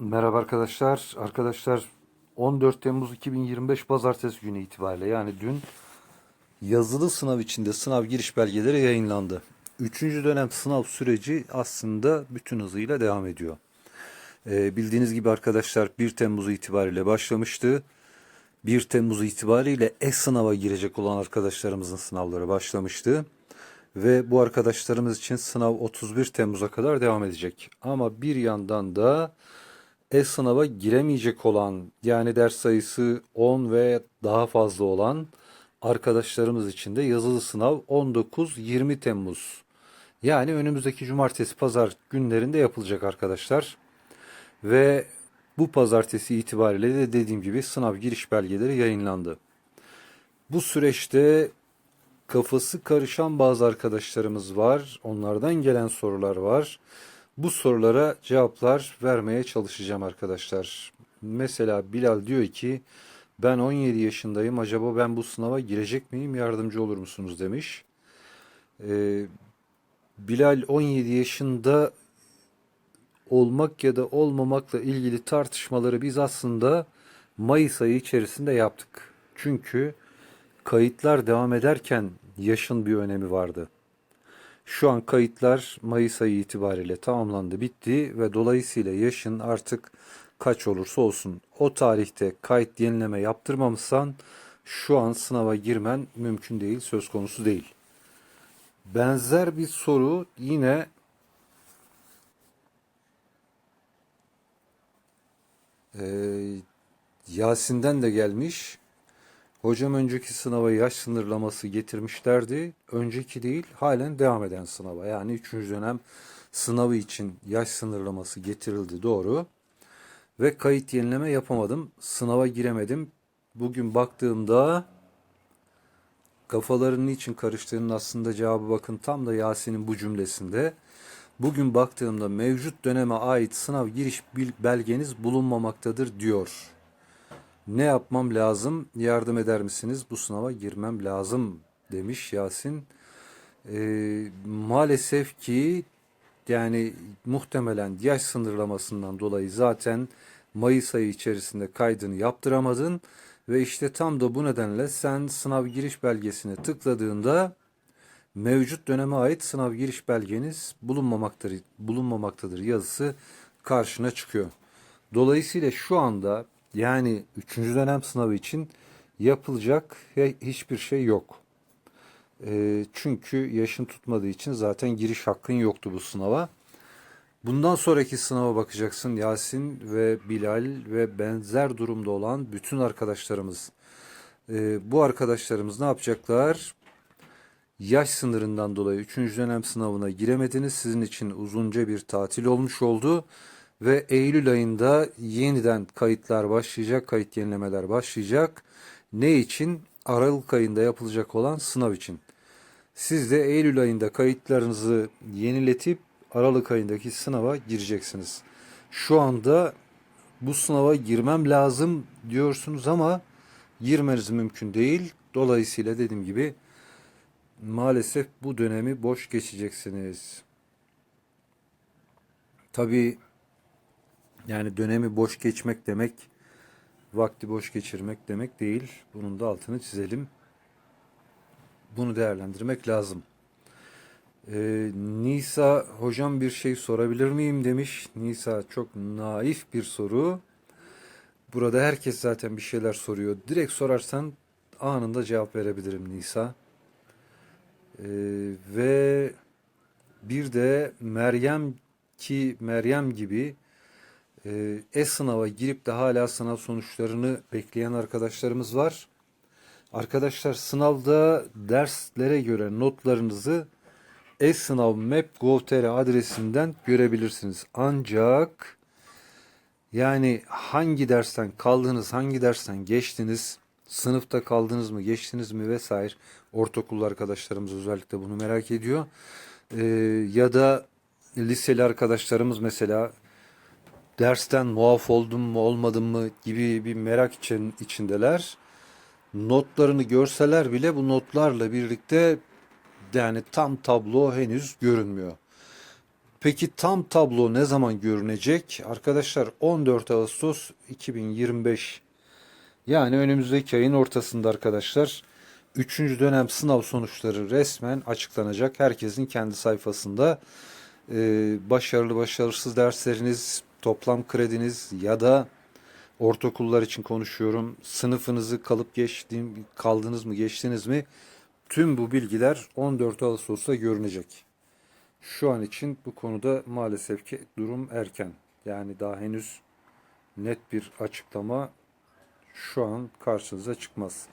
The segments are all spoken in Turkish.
Merhaba arkadaşlar. Arkadaşlar 14 Temmuz 2025 Pazartesi günü itibariyle yani dün yazılı sınav içinde sınav giriş belgeleri yayınlandı. Üçüncü dönem sınav süreci aslında bütün hızıyla devam ediyor. Ee, bildiğiniz gibi arkadaşlar 1 Temmuz itibariyle başlamıştı. 1 Temmuz itibariyle e-sınava girecek olan arkadaşlarımızın sınavları başlamıştı. Ve bu arkadaşlarımız için sınav 31 Temmuz'a kadar devam edecek. Ama bir yandan da e-sınava giremeyecek olan yani ders sayısı 10 ve daha fazla olan arkadaşlarımız için de yazılı sınav 19-20 Temmuz. Yani önümüzdeki cumartesi pazar günlerinde yapılacak arkadaşlar. Ve bu pazartesi itibariyle de dediğim gibi sınav giriş belgeleri yayınlandı. Bu süreçte kafası karışan bazı arkadaşlarımız var. Onlardan gelen sorular var. Bu sorulara cevaplar vermeye çalışacağım arkadaşlar. Mesela Bilal diyor ki ben 17 yaşındayım acaba ben bu sınava girecek miyim yardımcı olur musunuz demiş. Ee, Bilal 17 yaşında olmak ya da olmamakla ilgili tartışmaları biz aslında Mayıs ayı içerisinde yaptık. Çünkü kayıtlar devam ederken yaşın bir önemi vardı. Şu an kayıtlar Mayıs ayı itibariyle tamamlandı, bitti ve dolayısıyla yaşın artık kaç olursa olsun o tarihte kayıt yenileme yaptırmamışsan şu an sınava girmen mümkün değil, söz konusu değil. Benzer bir soru yine eee, Yasin'den de gelmiş. Hocam önceki sınava yaş sınırlaması getirmişlerdi. Önceki değil, halen devam eden sınava. Yani 3. dönem sınavı için yaş sınırlaması getirildi doğru. Ve kayıt yenileme yapamadım. Sınava giremedim. Bugün baktığımda kafaların niçin karıştığının aslında cevabı bakın tam da Yasin'in bu cümlesinde. Bugün baktığımda mevcut döneme ait sınav giriş belgeniz bulunmamaktadır diyor. Ne yapmam lazım? Yardım eder misiniz? Bu sınava girmem lazım demiş Yasin. Ee, maalesef ki yani muhtemelen yaş sınırlamasından dolayı zaten Mayıs ayı içerisinde kaydını yaptıramadın ve işte tam da bu nedenle sen sınav giriş belgesine tıkladığında mevcut döneme ait sınav giriş belgeniz bulunmamaktadır, bulunmamaktadır yazısı karşına çıkıyor. Dolayısıyla şu anda yani 3. dönem sınavı için yapılacak hiçbir şey yok. Ee, çünkü yaşın tutmadığı için zaten giriş hakkın yoktu bu sınava. Bundan sonraki sınava bakacaksın Yasin ve Bilal ve benzer durumda olan bütün arkadaşlarımız. Ee, bu arkadaşlarımız ne yapacaklar? Yaş sınırından dolayı 3. dönem sınavına giremediniz. Sizin için uzunca bir tatil olmuş oldu. Ve Eylül ayında yeniden kayıtlar başlayacak, kayıt yenilemeler başlayacak. Ne için? Aralık ayında yapılacak olan sınav için. Siz de Eylül ayında kayıtlarınızı yeniletip Aralık ayındaki sınava gireceksiniz. Şu anda bu sınava girmem lazım diyorsunuz ama girmeniz mümkün değil. Dolayısıyla dediğim gibi maalesef bu dönemi boş geçeceksiniz. Tabii yani dönemi boş geçmek demek vakti boş geçirmek demek değil. Bunun da altını çizelim. Bunu değerlendirmek lazım. Ee, Nisa hocam bir şey sorabilir miyim demiş. Nisa çok naif bir soru. Burada herkes zaten bir şeyler soruyor. Direkt sorarsan anında cevap verebilirim Nisa. Ee, ve bir de Meryem ki Meryem gibi e-sınava girip de hala sınav sonuçlarını bekleyen arkadaşlarımız var. Arkadaşlar sınavda derslere göre notlarınızı e-sınav map.gov.tr adresinden görebilirsiniz. Ancak yani hangi dersten kaldınız, hangi dersten geçtiniz, sınıfta kaldınız mı, geçtiniz mi vesaire ortaokul arkadaşlarımız özellikle bunu merak ediyor. Ee, ya da liseli arkadaşlarımız mesela dersten muaf oldum mu olmadım mı gibi bir merak için, içindeler. Notlarını görseler bile bu notlarla birlikte yani tam tablo henüz görünmüyor. Peki tam tablo ne zaman görünecek? Arkadaşlar 14 Ağustos 2025 yani önümüzdeki ayın ortasında arkadaşlar 3. dönem sınav sonuçları resmen açıklanacak. Herkesin kendi sayfasında Ee, başarılı başarısız dersleriniz, toplam krediniz ya da ortaokullar için konuşuyorum. Sınıfınızı kalıp geçtiğim, kaldınız mı, geçtiniz mi? Tüm bu bilgiler 14 Ağustos'ta görünecek. Şu an için bu konuda maalesef ki durum erken. Yani daha henüz net bir açıklama şu an karşınıza çıkmaz.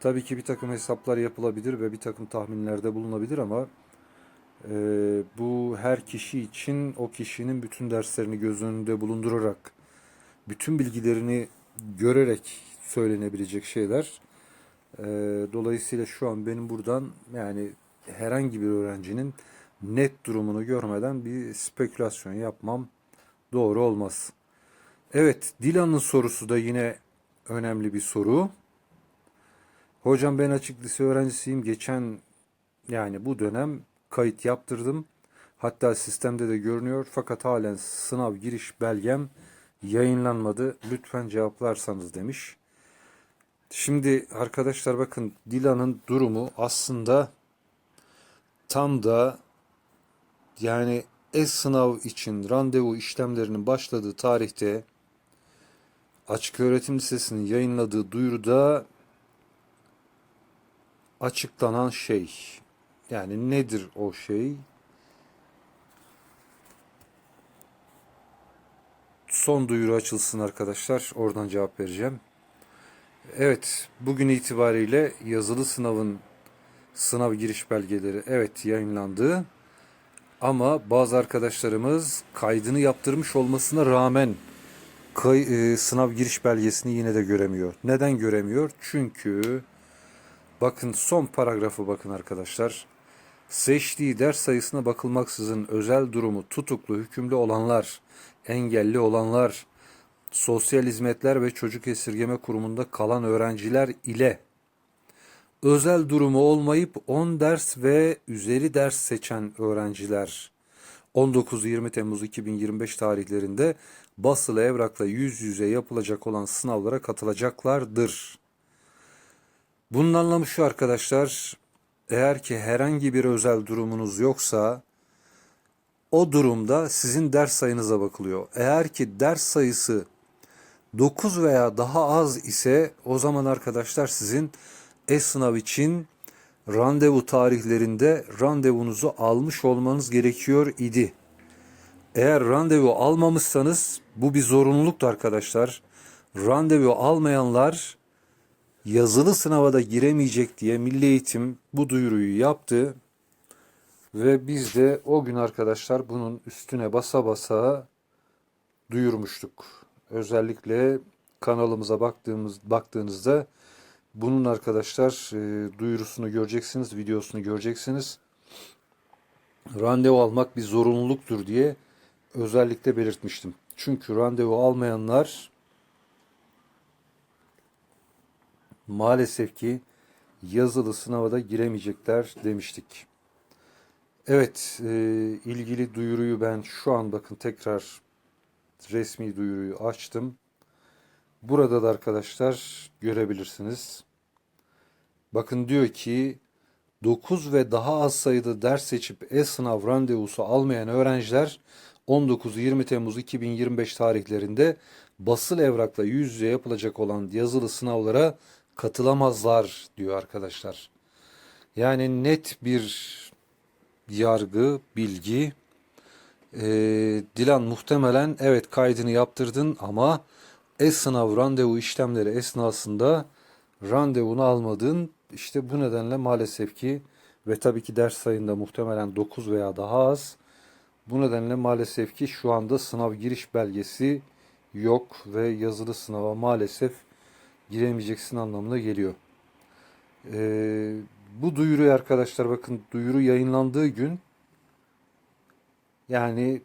Tabii ki bir takım hesaplar yapılabilir ve bir takım tahminlerde bulunabilir ama e, bu her kişi için o kişinin bütün derslerini göz önünde bulundurarak, bütün bilgilerini görerek söylenebilecek şeyler. E, dolayısıyla şu an benim buradan yani herhangi bir öğrencinin net durumunu görmeden bir spekülasyon yapmam doğru olmaz. Evet, Dilan'ın sorusu da yine önemli bir soru. Hocam ben açık lise öğrencisiyim. Geçen yani bu dönem kayıt yaptırdım. Hatta sistemde de görünüyor. Fakat halen sınav giriş belgem yayınlanmadı. Lütfen cevaplarsanız demiş. Şimdi arkadaşlar bakın Dilan'ın durumu aslında tam da yani e-sınav için randevu işlemlerinin başladığı tarihte Açık Öğretim Lisesi'nin yayınladığı duyuruda açıklanan şey. Yani nedir o şey? Son duyuru açılsın arkadaşlar. Oradan cevap vereceğim. Evet, bugün itibariyle yazılı sınavın sınav giriş belgeleri evet yayınlandı. Ama bazı arkadaşlarımız kaydını yaptırmış olmasına rağmen kay, e, sınav giriş belgesini yine de göremiyor. Neden göremiyor? Çünkü bakın son paragrafı bakın arkadaşlar. Seçtiği ders sayısına bakılmaksızın özel durumu tutuklu, hükümlü olanlar, engelli olanlar, sosyal hizmetler ve çocuk esirgeme kurumunda kalan öğrenciler ile özel durumu olmayıp 10 ders ve üzeri ders seçen öğrenciler 19-20 Temmuz 2025 tarihlerinde basılı evrakla yüz yüze yapılacak olan sınavlara katılacaklardır. Bunun anlamı şu arkadaşlar, eğer ki herhangi bir özel durumunuz yoksa o durumda sizin ders sayınıza bakılıyor. Eğer ki ders sayısı 9 veya daha az ise o zaman arkadaşlar sizin e-sınav için randevu tarihlerinde randevunuzu almış olmanız gerekiyor idi. Eğer randevu almamışsanız bu bir zorunluluktu arkadaşlar. Randevu almayanlar yazılı sınava da giremeyecek diye Milli Eğitim bu duyuruyu yaptı. Ve biz de o gün arkadaşlar bunun üstüne basa basa duyurmuştuk. Özellikle kanalımıza baktığımız baktığınızda bunun arkadaşlar e, duyurusunu göreceksiniz, videosunu göreceksiniz. Randevu almak bir zorunluluktur diye özellikle belirtmiştim. Çünkü randevu almayanlar maalesef ki yazılı sınava da giremeyecekler demiştik. Evet, e, ilgili duyuruyu ben şu an bakın tekrar resmi duyuruyu açtım. Burada da arkadaşlar görebilirsiniz. Bakın diyor ki 9 ve daha az sayıda ders seçip e-sınav randevusu almayan öğrenciler 19-20 Temmuz 2025 tarihlerinde basıl evrakla yüz yüze yapılacak olan yazılı sınavlara katılamazlar diyor arkadaşlar. Yani net bir yargı, bilgi. Ee, Dilan muhtemelen evet kaydını yaptırdın ama e-sınav randevu işlemleri esnasında randevunu almadın. İşte bu nedenle maalesef ki ve tabii ki ders sayında muhtemelen 9 veya daha az. Bu nedenle maalesef ki şu anda sınav giriş belgesi yok ve yazılı sınava maalesef giremeyeceksin anlamına geliyor. Ee, bu duyuruyu arkadaşlar bakın duyuru yayınlandığı gün yani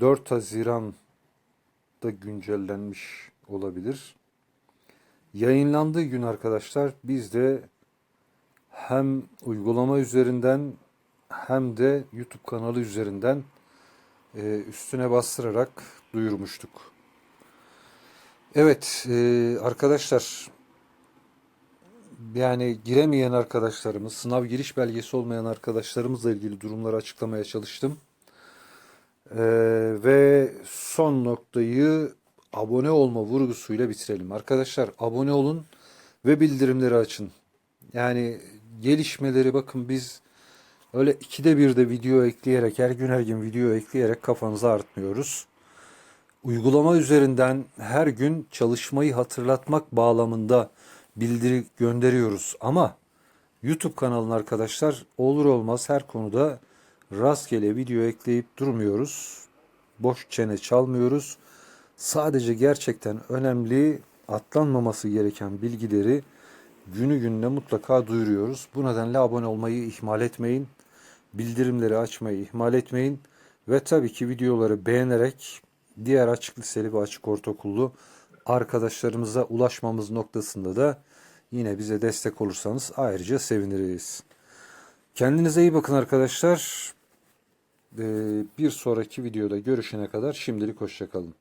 4 Haziran'da güncellenmiş olabilir. Yayınlandığı gün arkadaşlar biz de hem uygulama üzerinden hem de YouTube kanalı üzerinden e, üstüne bastırarak duyurmuştuk. Evet e, arkadaşlar yani giremeyen arkadaşlarımız, sınav giriş belgesi olmayan arkadaşlarımızla ilgili durumları açıklamaya çalıştım. Ee, ve son noktayı abone olma vurgusuyla bitirelim. Arkadaşlar abone olun ve bildirimleri açın. Yani gelişmeleri bakın biz öyle ikide bir de video ekleyerek her gün her gün video ekleyerek kafanızı artmıyoruz. Uygulama üzerinden her gün çalışmayı hatırlatmak bağlamında bildiri gönderiyoruz. Ama YouTube kanalına arkadaşlar olur olmaz her konuda rastgele video ekleyip durmuyoruz. Boş çene çalmıyoruz. Sadece gerçekten önemli atlanmaması gereken bilgileri günü gününe mutlaka duyuruyoruz. Bu nedenle abone olmayı ihmal etmeyin. Bildirimleri açmayı ihmal etmeyin. Ve tabii ki videoları beğenerek diğer açık liseli ve açık ortaokullu arkadaşlarımıza ulaşmamız noktasında da yine bize destek olursanız ayrıca seviniriz. Kendinize iyi bakın arkadaşlar. Ee, Bir sonraki videoda görüşene kadar şimdilik hoşçakalın.